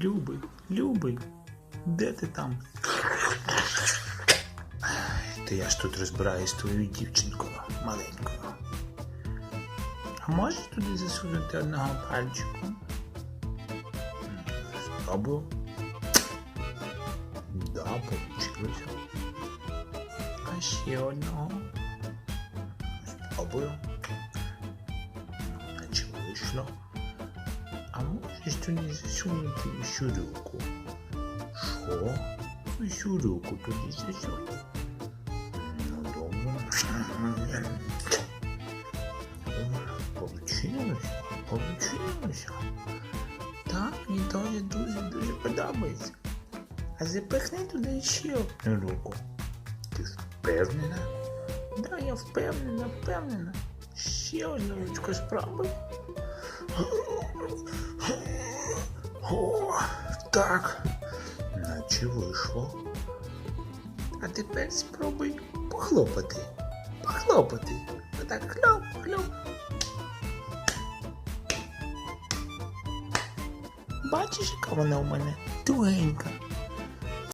Любий, любий, де ти там? Та я ж тут розбираюсь з твоєю дівчинкою маленькою. А можеш туди засунути одного пальчику? Спробую. Да, получилось. А ще одного. Спробую. Наче вийшло. А можеш туди засунути всю руку? Що? Всю руку туди засунути? Ну, добре. Получилось, получилось. Так, мені теж дуже-дуже подобається. А запихни туди ще одну руку. Ти впевнена? Да, я впевнена, впевнена. Ще одну ручку спробуй. Так. Наче вийшло. А тепер спробуй похлопати. Похлопати. Отак хлоп, хлоп. Бачиш, яка вона у мене тугенька.